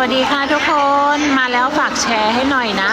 วัสดีค่ะทุกคนมาแล้วฝากแชร์ให้หน่อยนะ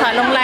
ขอลงไล